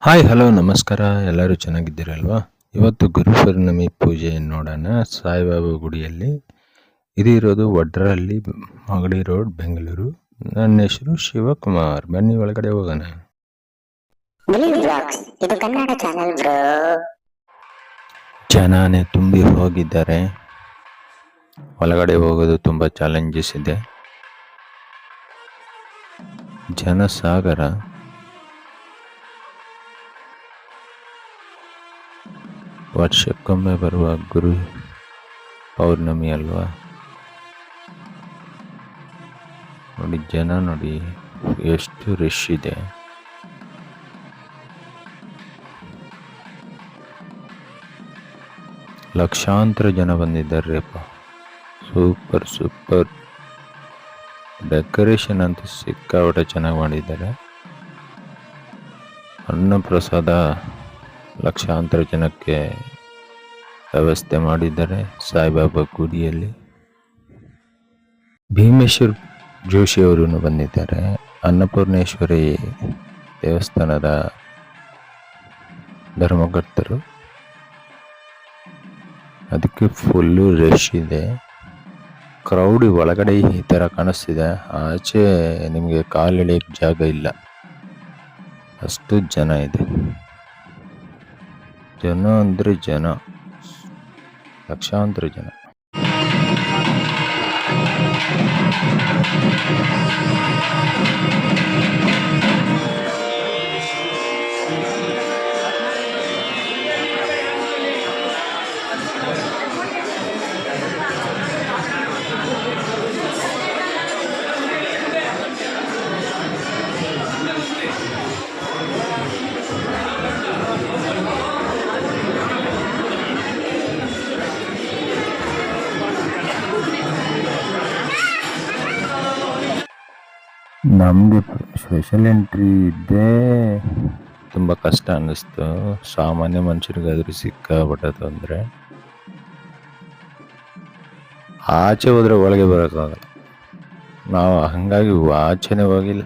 Hi hello ನಮಸ್ಕಾರ. ಎಲ್ಲರೂ ಚೆನ್ನಾಗಿದ್ದೀರಲ್ವಾ? ಇವತ್ತು ಗುರು ಪೂಜೆ ಪೂಜೆಯನ್ನು ನೋಡೋಣ. ಸಾಯಿಬಾಬಾ ಗುಡಿಯಲ್ಲಿ. ಇದಿರೋದು ವಡ್ರಹಳ್ಳಿ ಮಾಗಡಿ ರೋಡ್ ಬೆಂಗಳೂರು. ನನ್ನ ಹೆಸರು ಶಿವಕುಮಾರ್. ಬನ್ನಿ ಒಳಗಡೆ ಹೋಗೋಣ. ಜನನೇ ತುಂಬಿ ಹೋಗಿದ್ದಾರೆ. ಒಳಗಡೆ ಹೋಗೋದು ತುಂಬ ಚಾಲೆಂಜಸ್ ಇದೆ. ಜನಸಾಗರ. ವರ್ಷಕ್ಕೊಮ್ಮೆ ಬರುವ ಗುರು ಪೌರ್ಣಮಿ ಅಲ್ವಾ? ನೋಡಿ, ಜನ ನೋಡಿ, ಎಷ್ಟು ರಶ್ ಇದೆ. ಲಕ್ಷಾಂತರ ಜನ ಬಂದಿದ್ದಾರೆ ಸೂಪರ್ ಸೂಪರ್. ಡೆಕೋರೇಷನ್ ಅಂತ ಸಿಕ್ಕಾಪಟ್ಟೆ ಚೆನ್ನಾಗಿ ಮಾಡಿದ್ದಾರೆ. ಅನ್ನ ಪ್ರಸಾದ ಲಕ್ಷಾಂತರ ಜನಕ್ಕೆ ವ್ಯವಸ್ಥೆ ಮಾಡಿದ್ದಾರೆ ಸಾಯಿಬಾಬಾ ಗುಡಿಯಲ್ಲಿ. ಭೀಮೇಶ್ವರ್ ಜೋಶಿಯವರು ಬಂದಿದ್ದಾರೆ. ಅನ್ನಪೂರ್ಣೇಶ್ವರಿ ದೇವಸ್ಥಾನದ ಧರ್ಮಕರ್ತರು. ಅದಕ್ಕೆ ಫುಲ್ಲು ರಶ್ ಇದೆ. ಕ್ರೌಡ್ ಒಳಗಡೆ ಈ ಥರ ಕಾಣಿಸ್ತಿದೆ. ಆಚೆ ನಿಮಗೆ ಕಾಲೆಳೆಯಕ್ಕೆ ಜಾಗ ಇಲ್ಲ. ಅಷ್ಟು ಜನ ಇದೆ. ಜನ ಅಂದರೆ ಜನ ಲಕ್ಷಾಂತರ ಜನ ನಮಗೆ ಸ್ಪೆಷಲ್ ಎಂಟ್ರಿ ಇದ್ದೇ ತುಂಬ ಕಷ್ಟ ಅನ್ನಿಸ್ತು. ಸಾಮಾನ್ಯ ಮನುಷ್ಯರಿಗಾದ್ರೂ ಸಿಕ್ಕಾಪಟ್ಟೆ ತೊಂದರೆ. ಆಚೆ ಹೋದರೆ ಒಳಗೆ ಬರೋಕ್ಕಾಗಲ್ಲ. ನಾವು ಹಂಗಾಗಿ ಆಚೆನೇ ಹೋಗಿಲ್ಲ.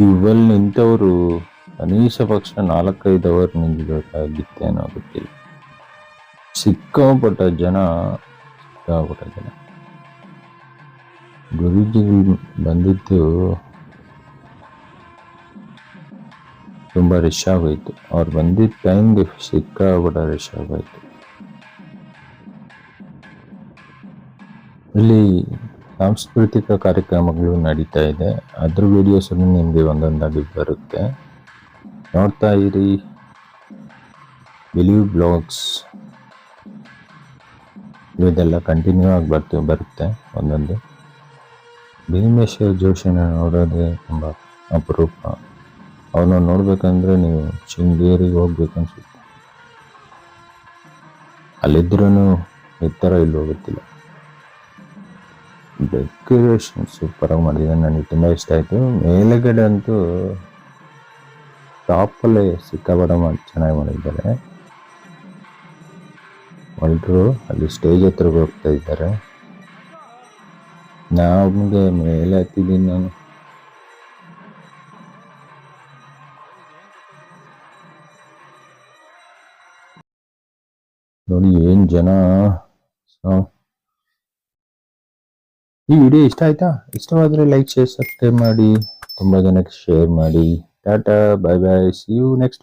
ಇವಲ್ಲಿ ನಿಂತವರು ಕನಿಷ್ಠ ಪಕ್ಷ ನಾಲ್ಕೈದು ಅವರ್ ನಿಂತ್ಬೇಕಾಗಿತ್ತೇನೋ ಗೊತ್ತಿಲ್ಲ. ಸಿಕ್ಕಾಪಟ್ಟ ಜನ ಸಿಕ್ಕಾಪಟ್ಟ ಜನ. ಗುರೂಜಿಗಳು ಬಂದಿದ್ದು ತುಂಬ ರಿಶ್ ಆಗೋಯ್ತು. ಅವ್ರು ಬಂದಿದ್ದ ಟೈಮ್ಗೆ ಸಿಕ್ಕಾಪಟ್ಟ ರಿಶ್ ಆಗೋಯ್ತು. ಇಲ್ಲಿ ಸಾಂಸ್ಕೃತಿಕ ಕಾರ್ಯಕ್ರಮಗಳು ನಡೀತಾ ಇದೆ. ಅದ್ರ ವಿಡಿಯೋಸ್ ನಿಮಗೆ ಒಂದೊಂದಾಗಿ ಬರುತ್ತೆ. ನೋಡ್ತಾ ಇರಿ. ಬಿಲೀವ್ ಬ್ಲಾಗ್ಸ್ ಇದೆಲ್ಲ ಕಂಟಿನ್ಯೂ ಆಗಿ ಬರ್ತೀವಿ ಬರುತ್ತೆ ಒಂದೊಂದು. ಭೀಮೇಶ್ವರ ಜೋಶಿನ ನೋಡೋದೇ ತುಂಬ ಅಪರೂಪ. ಅವ್ರನ್ನ ನೋಡಬೇಕಂದ್ರೆ ನೀವು ಶೃಂಗೇರಿಗೆ ಹೋಗ್ಬೇಕು ಅನ್ಸುತ್ತೆ ಅಲ್ಲಿದ್ರೂ ಥರ ಇಲ್ಲಿ ಹೋಗುತ್ತಿಲ್ಲ ಡೆಕೋರೇಷನ್ ಸೂಪರ್ ಮಾಡಿದ್ದಾನೆ ನನಗೆ ತುಂಬ ಇಷ್ಟ ಆಯಿತು. ಮೇಲುಗಡೆ ಅಂತೂ ಟಾಪಲ್ಲೇ ಸಿಕ್ಕಾಪಟ್ಟೆ ಮಾಡಿ ಚೆನ್ನಾಗಿ ಮಾಡಿದ್ದಾರೆ. ಎಲ್ಲರೂ ಅಲ್ಲಿ ಸ್ಟೇಜ್ ಹತ್ರಕ್ಕೆ ಹೋಗ್ತಾ ಇದ್ದಾರೆ. ನಮಗೆ ಮೇಲೆ ಹತ್ತಿದ್ದೀನಿ ನಾನು ನೋಡಿ ಏನ್ ಜನ ಸೊ ಈ ವಿಡಿಯೋ ಇಷ್ಟ ಆಯ್ತಾ ಇಷ್ಟವಾದ್ರೆ ಲೈಕ್ ಶೇರ್ ಸಬ್ಸ್ಕ್ರೈಬ್ ಮಾಡಿ ತುಂಬಾ ಜನಕ್ಕೆ ಶೇರ್ ಮಾಡಿ tata bye bye see you next